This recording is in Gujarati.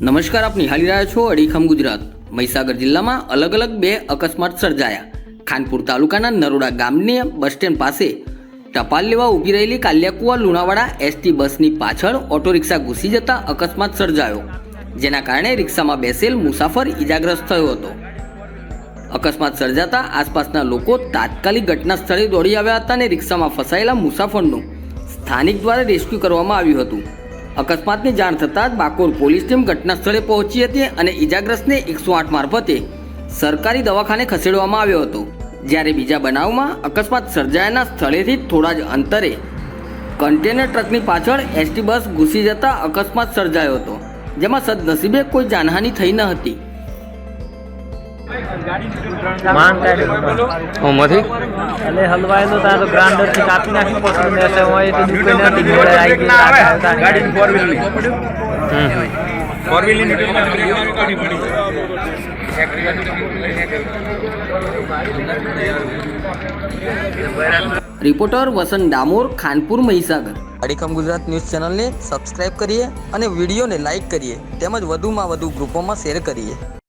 નમસ્કાર, આપ નિહાળી રહ્યા છો અડીખમ ગુજરાત. મહીસાગર જિલ્લામાં અલગ અલગ બે અકસ્માત સર્જાયા. ખાનપુર તાલુકાના નરોડા ગામની બસ સ્ટેન્ડ પાસે ટપાલ લેવા ઊભી રહેલી કાલિયાકુવા લુણાવાડા એસટી બસની પાછળ ઓટો રિક્ષા ઘૂસી જતા અકસ્માત સર્જાયો, જેના કારણે રિક્ષામાં બેસેલ મુસાફર ઇજાગ્રસ્ત થયો હતો. અકસ્માત સર્જાતા આસપાસના લોકો તાત્કાલિક ઘટના સ્થળે દોડી આવ્યા હતા અને રિક્ષામાં ફસાયેલા મુસાફરનું સ્થાનિક દ્વારા રેસ્ક્યુ કરવામાં આવ્યું હતું. અકસ્માતની જાણ થતાં જ બાકોર પોલીસ ટીમ ઘટના સ્થળે પહોંચી હતી અને ઇજાગ્રસ્તને એકસો આઠ મારફતે સરકારી દવાખાને ખસેડવામાં આવ્યો હતો. જ્યારે બીજા બનાવમાં અકસ્માત સર્જાયાના સ્થળેથી થોડા જ અંતરે કન્ટેનર ટ્રકની પાછળ એસટી બસ ઘૂસી જતા અકસ્માત સર્જાયો હતો, જેમાં સદનસીબે કોઈ જાનહાનિ થઈ ન હતી. માન કાઢ્યું ઓમાંથી? એટલે હલવાયેલો તારો ગ્રાઇન્ડરથી કાપી નાખી પછી મેસે હોય તો દુકાને હતી ઘોડે આવી ગઈ ગાડી ફોર વ્હીલની. ફોર વ્હીલની રિપોર્ટર વસંત ડામોર ખાનપુર મહીસાગર. અડીખમ ગુજરાત ન્યૂઝ ચેનલને સબસ્ક્રાઇબ કરીએ અને વિડીયોને લાઇક કરીએ. તેમજ વધુમાં વધુ ગ્રુપોમાં શેર કરીએ.